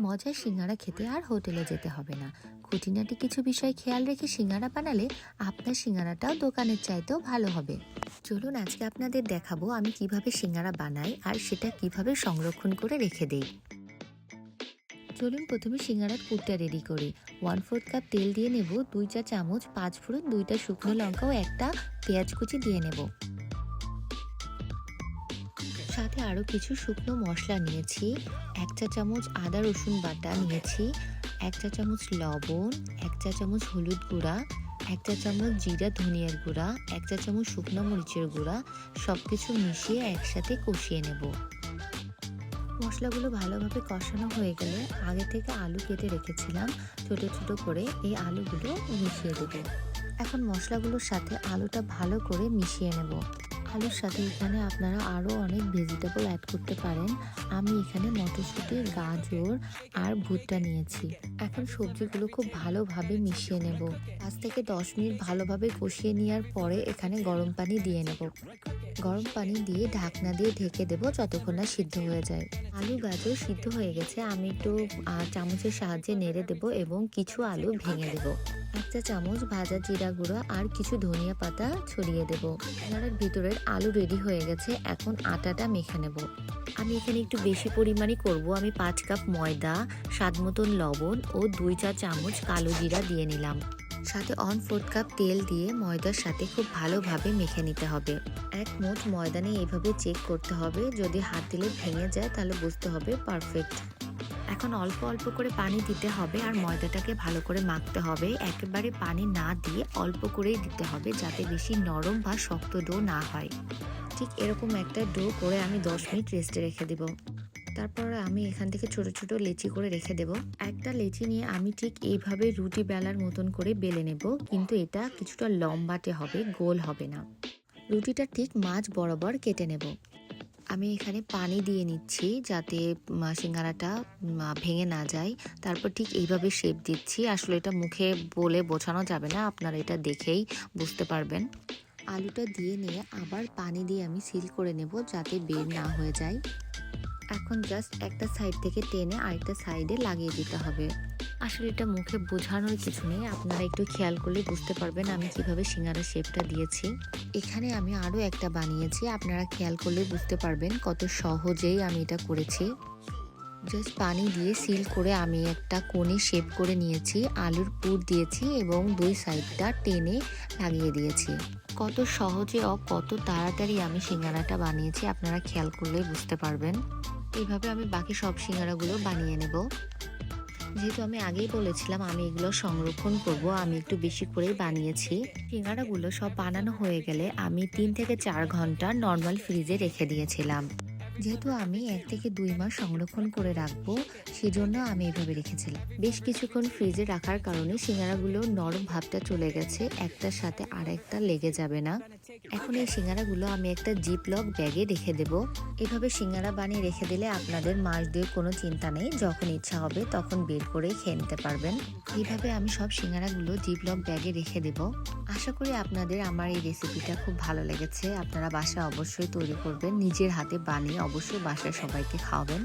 মজার সিঙ্গারা খেতে আর হোটেলে যেতে হবে না। খুঁটিনাটি কিছু বিষয় খেয়াল রেখে সিঙ্গারা বানালে আপনার সিঙ্গারাটাও দোকানের চাইতেও ভালো হবে। চলুন আজকে আপনাদের দেখাবো আমি কীভাবে সিঙ্গারা বানাই আর সেটা কীভাবে সংরক্ষণ করে রেখে দেই। চলুন প্রথমে সিঙ্গারার পুরটা রেডি করি। ওয়ান ফোর্থ কাপ তেল দিয়ে নেব, দুই চা চামচ, পাঁচ ফোড়ন, দুইটা শুকনো লঙ্কা ও একটা পেঁয়াজ কুচি দিয়ে নেব। সাথে আরও কিছু শুকনো মশলা নিয়েছি, এক চা চামচ আদা রসুন বাটা নিয়েছি, এক চা চামচ লবণ, এক চা চামচ হলুদ গুঁড়া, এক চা চামচ জিরা ধনিয়ার গুঁড়া, এক চা চামচ শুকনো মরিচের গুঁড়া সব কিছু মিশিয়ে একসাথে কষিয়ে নেব। মশলাগুলো ভালোভাবে কষানো হয়ে গেলে আগে থেকে আলু কেটে রেখেছিলাম, ছোট ছোট করে এই আলুগুলো মিশিয়ে দেবো। এখন মশলাগুলোর সাথে আলুটা ভালো করে মিশিয়ে নেব। আলুর সাথে এখানে আপনারা আরও অনেক ভেজিটেবল অ্যাড করতে পারেন। আমি এখানে মটরশুঁটি গাজর আর ভুট্টা নিয়েছি। এখন সবজিগুলো খুব ভালোভাবে মিশিয়ে নেব। পাঁচ থেকে দশ মিনিট ভালোভাবে কষিয়ে নেওয়ার পরে এখানে গরম পানি দিয়ে নেব। গরম পানি দিয়ে ঢাকনা দিয়ে ঢেকে দেব যতক্ষণ না সিদ্ধ হয়ে যায়। আলু, গাজর সিদ্ধ হয়ে গেছে। আমি একটু চামচের সাহায্যে নেড়ে দেব এবং কিছু আলু ভেঙে দেব। এক চা চামচ ভাজা জিরা গুঁড়ো আর কিছু ধনিয়া পাতা ছড়িয়ে দেব। সিঙ্গারার ভিতরের আলু রেডি হয়ে গেছে, এখন আটাটা মেখে নেব। আমি এখানে একটু বেশি পরিমাণে করব। আমি পাঁচ কাপ ময়দা, স্বাদ মতন লবণ ও দুই চা চামচ কালো জিরা দিয়ে নিলাম। সাথে অন ফোর্থ কাপ তেল দিয়ে ময়দার সাথে খুব ভালোভাবে মেখে নিতে হবে। এক মুঠ ময়দা নিয়ে এইভাবে চেক করতে হবে। যদি হাত দিলে ভেঙে যায়, তাহলে বুঝতে হবে পারফেক্ট এখন অল্প অল্প করে পানি দিতে হবে আর ময়দাটাকে ভালো করে মাখতে হবে। একেবারে পানি না দিয়ে অল্প করেই দিতে হবে যাতে বেশি নরম বা শক্ত ডো না হয়। ঠিক এরকম একটা ডো করে আমি দশ মিনিট রেস্টে রেখে দেব। তারপর আমি এখান থেকে ছোট ছোট লেচি করে রেখে দেব। একটা লেচি নিয়ে আমি ঠিক এইভাবে রুটি বেলার মতন করে বেলে নেব, কিন্তু এটা কিছুটা লম্বাটে হবে, গোল হবে না। রুটিটা ঠিক মাছ বরাবর কেটে নেব। আমি এখানে পানি দিয়ে নিচ্ছি যাতে সিঙ্গারাটা ভেঙে না যায়। তারপর ঠিক এইভাবে শেপ দিচ্ছি। আসলে এটা মুখে বলে বোঝানো যাবে না। আপনারা এটা দেখেই বুঝতে পারবেন। আলুটা দিয়ে নিয়ে আবার পানি দিয়ে আমি সিল করে নেব যাতে বের না হয়ে যায়। এখন জাস্ট একটা সাইড থেকে টেনে আরেকটা সাইডে লাগিয়ে দিতে হবে। আসলে এটা মুখে বোঝানোর কিছু নেই। আপনারা একটু খেয়াল করলে বুঝতে পারবেন আমি কীভাবে সিঙ্গারা শেপটা দিয়েছি। এখানে আমি আরও একটা বানিয়েছি, আপনারা খেয়াল করলে বুঝতে পারবেন কত সহজেই আমি এটা করেছি। জাস্ট পানি দিয়ে সিল করে আমি একটা কোণে শেপ করে নিয়েছি, আলুর পুর দিয়েছি এবং দুই সাইডটা টেনে লাগিয়ে দিয়েছি। কত সহজে ও কত তাড়াতাড়ি আমি সিঙ্গারাটা বানিয়েছি, আপনারা খেয়াল করলেই বুঝতে পারবেন। এইভাবে আমি বাকি সব সিঙ্গারাগুলো বানিয়ে নেব। যেহেতু আমি আগেই বলেছিলাম আমি এগুলো সংরক্ষণ করব, আমি একটু বেশি করেই বানিয়েছি। সিঙ্গারাগুলো সব বানানো হয়ে গেলে আমি তিন থেকে চার ঘণ্টা নর্মাল ফ্রিজে রেখে দিয়েছিলাম। যেহেতু আমি এক থেকে দুই মাস সংরক্ষণ করে রাখব, সেজন্য আমি এভাবে রেখেছিলাম। বেশ কিছুক্ষণ ফ্রিজে রাখার কারণে সিঙ্গারাগুলো নরম ভাবটা চলে গেছে, একটার সাথে আর একটা লেগে যাবে না। এখন এই সিঙ্গারাগুলো আমি একটা জিপ লক ব্যাগে রেখে দেব। এভাবে সিঙ্গারা বানিয়ে রেখে দিলে আপনাদের মাস দিয়ে কোনো চিন্তা নেই, যখন ইচ্ছা হবে তখন বের করে খেয়ে নিতে পারবেন। এইভাবে আমি সব সিঙ্গারাগুলো জিপ লক ব্যাগে রেখে দেব। আশা করি আপনাদের আমার এই রেসিপিটা খুব ভালো লেগেছে। আপনারা বাসায় অবশ্যই তৈরি করবেন, নিজের হাতে বানিয়ে অবশ্যই বাসায় সবাইকে খাওয়াবেন।